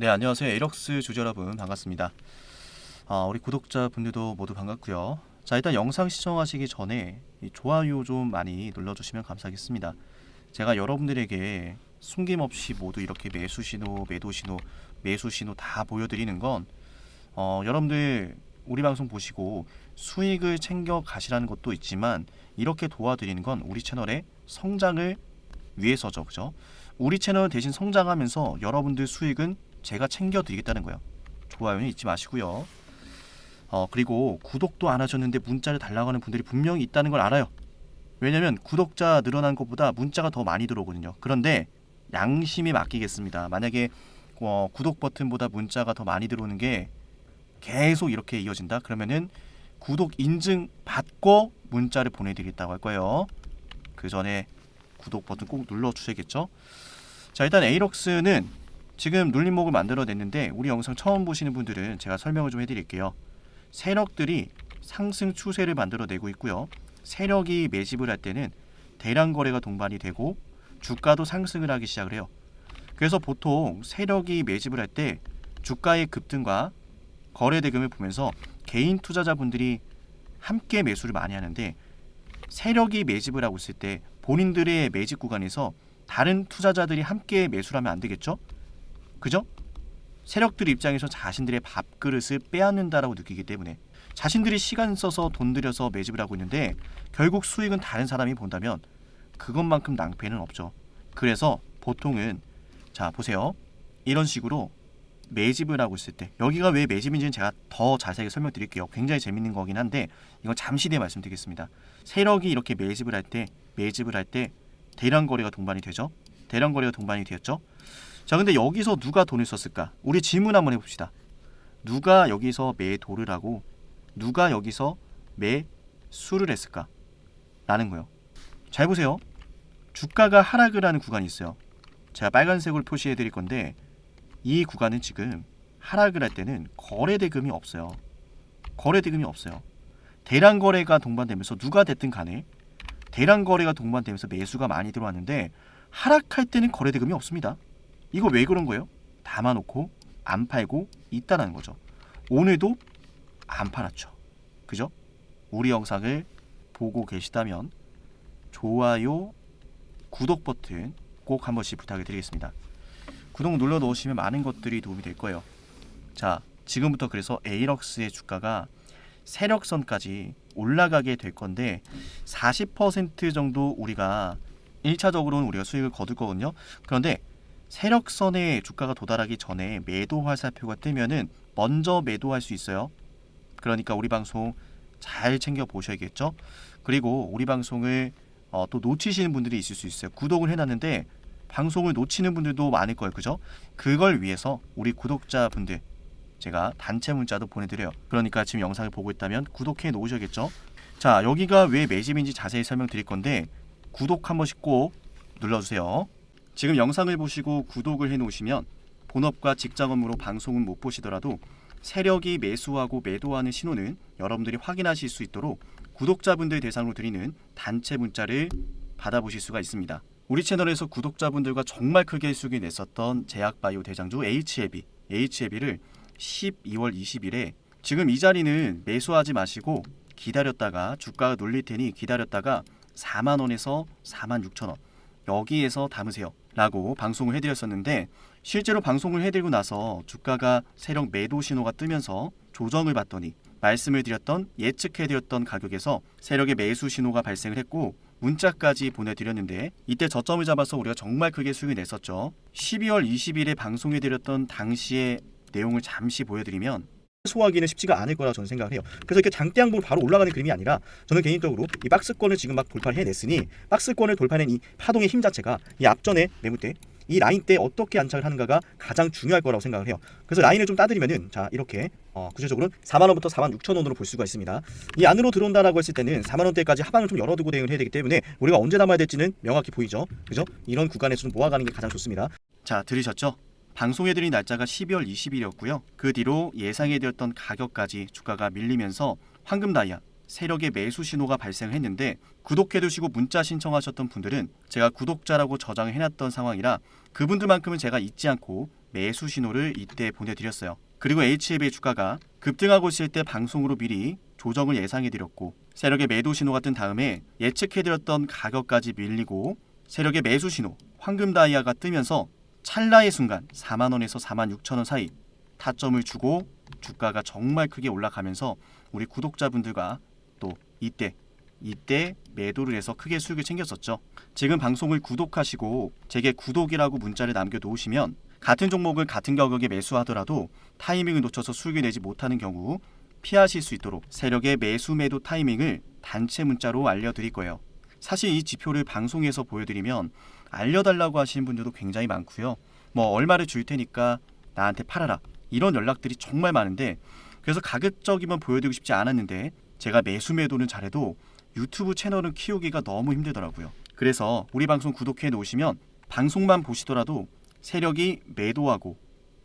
네, 안녕하세요. 에럭스 주주 여러분 반갑습니다. 아, 우리 구독자분들도 모두 반갑고요. 자, 일단 영상 시청하시기 전에 이 좋아요 좀 많이 눌러주시면 감사하겠습니다. 제가 여러분들에게 숨김없이 모두 이렇게 매수 신호, 매도 신호, 매수 신호 다 보여드리는 건 어, 여러분들 우리 방송 보시고 수익을 챙겨 가시라는 것도 있지만 이렇게 도와드리는 건 우리 채널의 성장을 위해서죠, 그죠? 우리 채널 대신 성장하면서 여러분들 수익은 제가 챙겨드리겠다는 거예요. 좋아요는 잊지 마시고요. 어 그리고 구독도 안 하셨는데 문자를 달라고 하는 분들이 분명히 있다는 걸 알아요. 왜냐면 구독자 늘어난 것보다 문자가 더 많이 들어오거든요. 그런데 양심이 맡기겠습니다. 만약에 어, 구독 버튼보다 문자가 더 많이 들어오는 게 계속 이렇게 이어진다. 그러면은 구독 인증 받고 문자를 보내드리겠다고 할 거예요. 그 전에 구독 버튼 꼭 눌러 주셔야겠죠. 자 일단 에이럭스는 지금 눌림목을 만들어냈는데 우리 영상 처음 보시는 분들은 제가 설명을 좀 해드릴게요. 세력들이 상승 추세를 만들어내고 있고요. 세력이 매집을 할 때는 대량 거래가 동반이 되고 주가도 상승을 하기 시작을 해요. 그래서 보통 세력이 매집을 할 때 주가의 급등과 거래 대금을 보면서 개인 투자자분들이 함께 매수를 많이 하는데 세력이 매집을 하고 있을 때 본인들의 매집 구간에서 다른 투자자들이 함께 매수를 하면 안 되겠죠? 그죠? 세력들 입장에서 자신들의 밥그릇을 빼앗는다라고 느끼기 때문에 자신들이 시간 써서 돈 들여서 매집을 하고 있는데 결국 수익은 다른 사람이 본다면 그것만큼 낭패는 없죠. 그래서 보통은 자 보세요. 이런 식으로 매집을 하고 있을 때 여기가 왜 매집인지는 제가 더 자세하게 설명드릴게요. 굉장히 재밌는 거긴 한데 이건 잠시 뒤에 말씀드리겠습니다. 세력이 이렇게 매집을 할 때 매집을 할 때 대량 거래가 동반이 되죠. 대량 거래가 동반이 되었죠. 자, 근데 여기서 누가 돈을 썼을까? 우리 질문 한번 해봅시다. 누가 여기서 매도를 하고 누가 여기서 매수를 했을까? 라는 거요. 잘 보세요. 주가가 하락을 하는 구간이 있어요. 제가 빨간색으로 표시해 드릴 건데 이 구간은 지금 하락을 할 때는 거래 대금이 없어요. 거래 대금이 없어요. 대량 거래가 동반되면서 누가 됐든 간에 대량 거래가 동반되면서 매수가 많이 들어왔는데 하락할 때는 거래 대금이 없습니다. 이거 왜 그런 거예요? 담아놓고 안 팔고 있다는 거죠. 오늘도 안 팔았죠. 그죠? 우리 영상을 보고 계시다면 좋아요, 구독 버튼 꼭 한 번씩 부탁을 드리겠습니다. 구독 눌러 놓으시면 많은 것들이 도움이 될 거예요. 자, 지금부터 그래서 에이럭스의 주가가 세력선까지 올라가게 될 건데 40% 정도 우리가 1차적으로는 우리가 수익을 거둘 거거든요. 그런데 세력선에 주가가 도달하기 전에 매도 화살표가 뜨면은 먼저 매도할 수 있어요. 그러니까 우리 방송 잘 챙겨 보셔야겠죠. 그리고 우리 방송을 어, 또 놓치시는 분들이 있을 수 있어요. 구독을 해놨는데 방송을 놓치는 분들도 많을 거예요. 그죠? 그걸 위해서 우리 구독자분들 제가 단체 문자도 보내드려요. 그러니까 지금 영상을 보고 있다면 구독해 놓으셔야겠죠. 자 여기가 왜 매집인지 자세히 설명드릴 건데 구독 한 번씩 꼭 눌러주세요. 지금 영상을 보시고 구독을 해 놓으시면 본업과 직장 업무로 방송은 못 보시더라도 세력이 매수하고 매도하는 신호는 여러분들이 확인하실 수 있도록 구독자분들 대상으로 드리는 단체 문자를 받아보실 수가 있습니다. 우리 채널에서 구독자분들과 정말 크게 수익을 냈었던 제약바이오 대장주 HLB, HLB를 12월 20일에 지금 이 자리는 매수하지 마시고 기다렸다가 주가가 눌릴 테니 기다렸다가 4만 원에서 4만 6천 원 여기에서 담으세요. 라고 방송을 해드렸었는데 실제로 방송을 해드리고 나서 주가가 세력 매도 신호가 뜨면서 조정을 받더니 말씀을 드렸던 예측해드렸던 가격에서 세력의 매수 신호가 발생을 했고 문자까지 보내드렸는데 이때 저점을 잡아서 우리가 정말 크게 수익을 냈었죠. 12월 20일에 방송해드렸던 당시의 내용을 잠시 보여드리면 소화하기는 쉽지가 않을 거라 저는 생각을 해요. 그래서 이렇게 장대 항복으로 바로 올라가는 그림이 아니라 저는 개인적으로 이 박스권을 지금 막 돌파를 해냈으니 박스권을 돌파해낸 이 파동의 힘 자체가 이 앞전에 매물 때 이 라인 때 어떻게 안착을 하는가가 가장 중요할 거라고 생각을 해요. 그래서 라인을 좀 따드리면은 자 이렇게 어, 구체적으로 4만 원부터 4만 6천 원으로 볼 수가 있습니다. 이 안으로 들어온다라고 했을 때는 4만 원대까지 하방을 좀 열어두고 대응을 해야 되기 때문에 우리가 언제 담아야 될지는 명확히 보이죠. 그죠? 이런 구간에서 좀 모아가는 게 가장 좋습니다. 자 들으셨죠? 방송해드린 날짜가 12월 20일이었고요. 그 뒤로 예상해드렸던 가격까지 주가가 밀리면서 황금 다이아 세력의 매수 신호가 발생했는데 구독해두시고 문자 신청하셨던 분들은 제가 구독자라고 저장을 해놨던 상황이라 그분들만큼은 제가 잊지 않고 매수 신호를 이때 보내드렸어요. 그리고 HLB의 주가가 급등하고 있을 때 방송으로 미리 조정을 예상해드렸고 세력의 매도 신호가 뜬 다음에 예측해드렸던 가격까지 밀리고 세력의 매수 신호 황금 다이아가 뜨면서 찰나의 순간 4만 원에서 4만 6천 원 사이 타점을 주고 주가가 정말 크게 올라가면서 우리 구독자분들과 또 이때 이때 매도를 해서 크게 수익을 챙겼었죠. 지금 방송을 구독하시고 제게 구독이라고 문자를 남겨 놓으시면 같은 종목을 같은 가격에 매수하더라도 타이밍을 놓쳐서 수익을 내지 못하는 경우 피하실 수 있도록 세력의 매수 매도 타이밍을 단체 문자로 알려드릴 거예요. 사실 이 지표를 방송에서 보여드리면 알려달라고 하시는 분들도 굉장히 많고요. 뭐 얼마를 줄 테니까 나한테 팔아라 이런 연락들이 정말 많은데 그래서 가급적이면 보여드리고 싶지 않았는데 제가 매수 매도는 잘해도 유튜브 채널을 키우기가 너무 힘들더라고요. 그래서 우리 방송 구독해 놓으시면 방송만 보시더라도 세력이 매도하고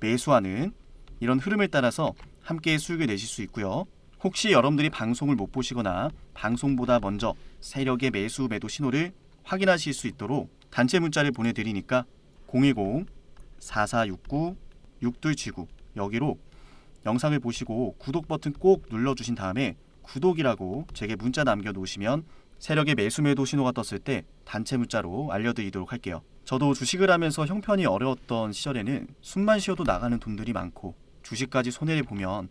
매수하는 이런 흐름을 따라서 함께 수익을 내실 수 있고요. 혹시 여러분들이 방송을 못 보시거나 방송보다 먼저 세력의 매수 매도 신호를 확인하실 수 있도록 단체 문자를 보내드리니까 010 4469 6279 여기로 영상을 보시고 구독 버튼 꼭 눌러주신 다음에 구독이라고 제게 문자 남겨놓으시면 세력의 매수 매도 신호가 떴을 때 단체 문자로 알려드리도록 할게요. 저도 주식을 하면서 형편이 어려웠던 시절에는 숨만 쉬어도 나가는 돈들이 많고 주식까지 손해를 보면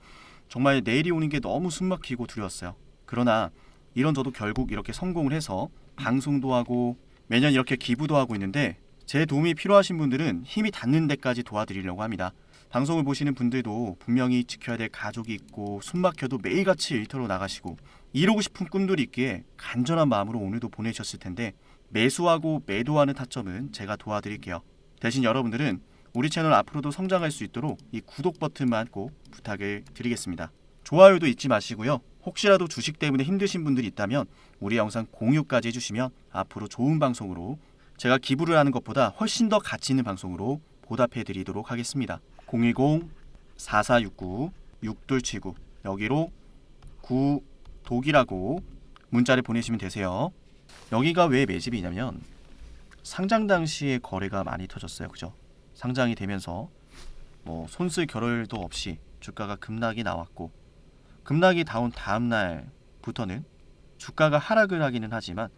정말 내일이 오는 게 너무 숨막히고 두려웠어요. 그러나 이런 저도 결국 이렇게 성공을 해서 방송도 하고 매년 이렇게 기부도 하고 있는데 제 도움이 필요하신 분들은 힘이 닿는 데까지 도와드리려고 합니다. 방송을 보시는 분들도 분명히 지켜야 될 가족이 있고 숨 막혀도 매일같이 일터로 나가시고 이루고 싶은 꿈들이 있기에 간절한 마음으로 오늘도 보내셨을 텐데 매수하고 매도하는 타점은 제가 도와드릴게요. 대신 여러분들은 우리 채널 앞으로도 성장할 수 있도록 이 구독 버튼만 꼭 부탁을 드리겠습니다. 좋아요도 잊지 마시고요. 혹시라도 주식 때문에 힘드신 분들이 있다면 우리 영상 공유까지 해주시면 앞으로 좋은 방송으로 제가 기부를 하는 것보다 훨씬 더 가치 있는 방송으로 보답해 드리도록 하겠습니다. 010-4469-6279 여기로 구독이라고 문자를 보내시면 되세요. 여기가 왜 매집이냐면 상장 당시에 거래가 많이 터졌어요. 그죠? 상장이 되면서 뭐 손쓸 겨를도 없이 주가가 급락이 나왔고 급락이 나온 다음 날부터는 주가가 하락을 하기는 하지만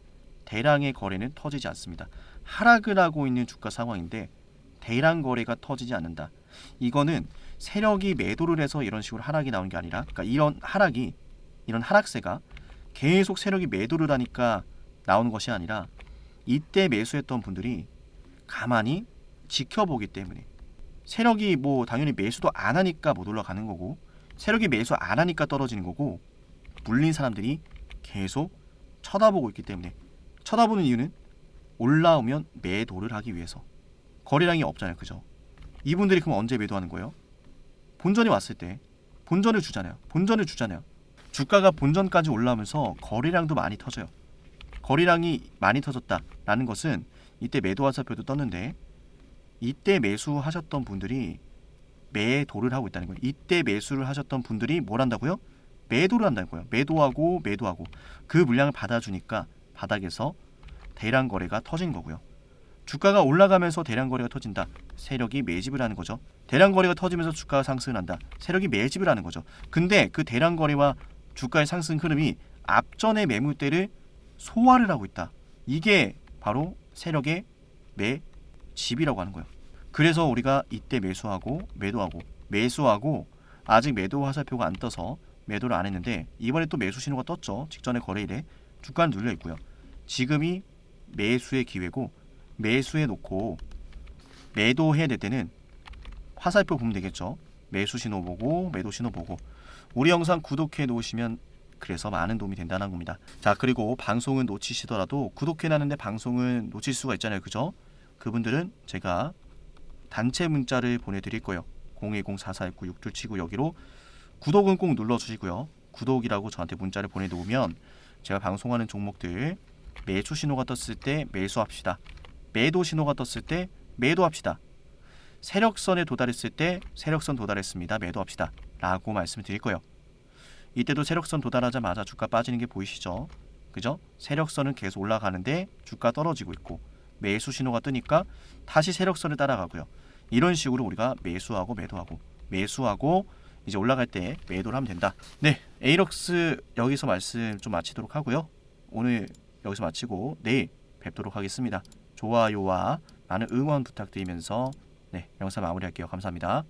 대량의 거래는 터지지 않습니다. 하락을 하고 있는 주가 상황인데 대량 거래가 터지지 않는다. 이거는 세력이 매도를 해서 이런 식으로 하락이 나온 게 아니라 그러니까 이런 하락이 이런 하락세가 계속 세력이 매도를 하니까 나오는 것이 아니라 이때 매수했던 분들이 가만히 지켜보기 때문에 세력이 뭐 당연히 매수도 안 하니까 못 올라가는 거고 세력이 매수 안 하니까 떨어지는 거고 물린 사람들이 계속 쳐다보고 있기 때문에 쳐다보는 이유는 올라오면 매도를 하기 위해서. 거래량이 없잖아요. 그죠? 이분들이 그럼 언제 매도하는 거예요? 본전이 왔을 때. 본전을 주잖아요. 본전을 주잖아요. 주가가 본전까지 올라오면서 거래량도 많이 터져요. 거래량이 많이 터졌다라는 것은 이때 매도 화살표도 떴는데 이때 매수하셨던 분들이 매도를 하고 있다는 거예요. 이때 매수를 하셨던 분들이 뭘 한다고요? 매도를 한다는 거예요. 매도하고 매도하고 그 물량을 받아주니까 바닥에서 대량 거래가 터진 거고요. 주가가 올라가면서 대량 거래가 터진다. 세력이 매집을 하는 거죠. 대량 거래가 터지면서 주가가 상승을 한다. 세력이 매집을 하는 거죠. 근데 그 대량 거래와 주가의 상승 흐름이 앞전의 매물대를 소화를 하고 있다. 이게 바로 세력의 매집이라고 하는 거예요. 그래서 우리가 이때 매수하고 매도하고 매수하고 아직 매도 화살표가 안 떠서 매도를 안 했는데 이번에 또 매수 신호가 떴죠. 직전의 거래일에 주가는 눌려 있고요. 지금이 매수의 기회고 매수해 놓고 매도해야 될 때는 화살표 보면 되겠죠. 매수 신호 보고 매도 신호 보고 우리 영상 구독해 놓으시면 그래서 많은 도움이 된다는 겁니다. 자 그리고 방송은 놓치시더라도 구독해 놨는데 방송은 놓칠 수가 있잖아요. 그죠? 그분들은 제가 단체 문자를 보내드릴 거예요. 010-4419-6279 여기로 구독은 꼭 눌러주시고요. 구독이라고 저한테 문자를 보내놓으면 제가 방송하는 종목들 매수 신호가 떴을 때 매수합시다. 매도 신호가 떴을 때 매도합시다. 세력선에 도달했을 때 세력선 도달했습니다. 매도합시다. 라고 말씀을 드릴 거예요. 이때도 세력선 도달하자마자 주가 빠지는 게 보이시죠? 그죠? 세력선은 계속 올라가는데 주가 떨어지고 있고 매수 신호가 뜨니까 다시 세력선을 따라가고요. 이런 식으로 우리가 매수하고 매도하고 매수하고 이제 올라갈 때 매도를 하면 된다. 네, 에이럭스 여기서 말씀 좀 마치도록 하고요. 오늘 여기서 마치고 내일 뵙도록 하겠습니다. 좋아요와 많은 응원 부탁드리면서 네, 영상 마무리할게요. 감사합니다.